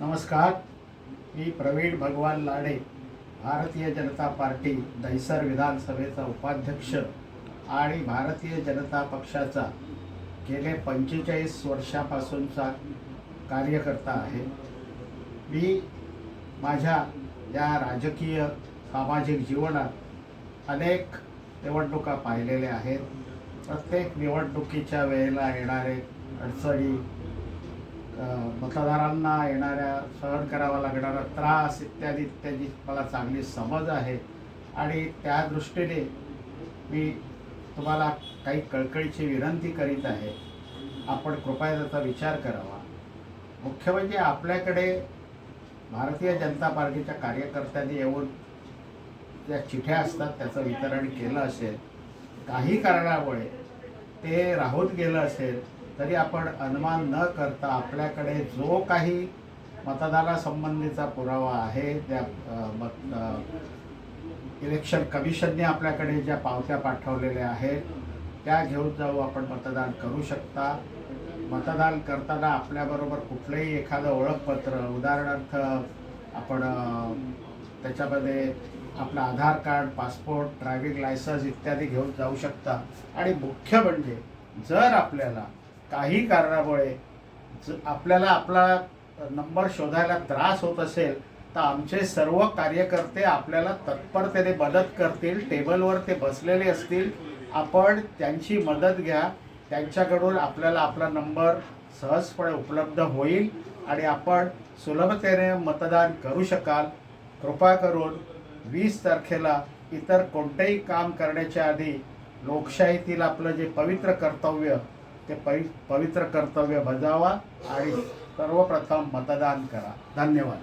नमस्कार. मी प्रवीण भगवान लाडे भारतीय जनता पार्टी दहिसर विधानसभेचा उपाध्यक्ष आणि भारतीय जनता पक्षाचा गेले पंचेचाळीस वर्षापासूनचा कार्यकर्ता आहे. मी माझ्या या राजकीय सामाजिक जीवनात अनेक निवडणुका पाहिलेल्या आहेत. प्रत्येक निवडणुकीच्या वेळेला येणारे अडचणी मतदारांना येणाऱ्या सहन करावा लागणारा त्रास इत्यादी इत्यादी मला चांगली समज आहे. आणि त्या दृष्टीने मी तुम्हाला काही कळकळीची विनंती करीत आहे. आपण कृपया त्याचा विचार करावा. मुख्य म्हणजे आपल्याकडे भारतीय जनता पार्टीच्या कार्यकर्त्यांनी येऊन ज्या चिठ्या असतात त्याचं वितरण केलं असेल काही कारणामुळे ते राहून गेलं असेल तरी आपण अनुमान न करता आपल्याकडे जो काही मतदानासंबंधीचा पुरावा आहे त्या मत इलेक्शन कमिशनने आपल्याकडे ज्या पावत्या पाठवलेल्या आहेत त्या घेऊन जाऊ आपण मतदान करू शकता. मतदान करताना आपल्याबरोबर कुठलंही एखादं ओळखपत्र उदाहरणार्थ आपण त्याच्यामध्ये आपलं Aadhaar card passport driving licence इत्यादी घेऊन जाऊ शकता. आणि मुख्य म्हणजे जर आपल्याला काही कारणामुळे ज- आपल्याला आपला नंबर शोधायला त्रास होत असेल तर आमचे सर्व कार्यकर्ते आपल्याला तत्परतेने मदत करतील टेबलवर ते बसलेले असतील. आपण त्यांची मदत घ्या. त्यांच्याकडून आपल्याला आपला नंबर सहजपणे उपलब्ध होईल आणि आपण सुलभतेने मतदान करू शकाल. कृपा करून वीस तारखेला इतर कोणतेही काम करण्याच्या आधी लोकशाहीतील आपलं जे पवित्र कर्तव्य ते पवि पवित्र कर्तव्य बजावा आणि सर्वप्रथम मतदान करा. धन्यवाद.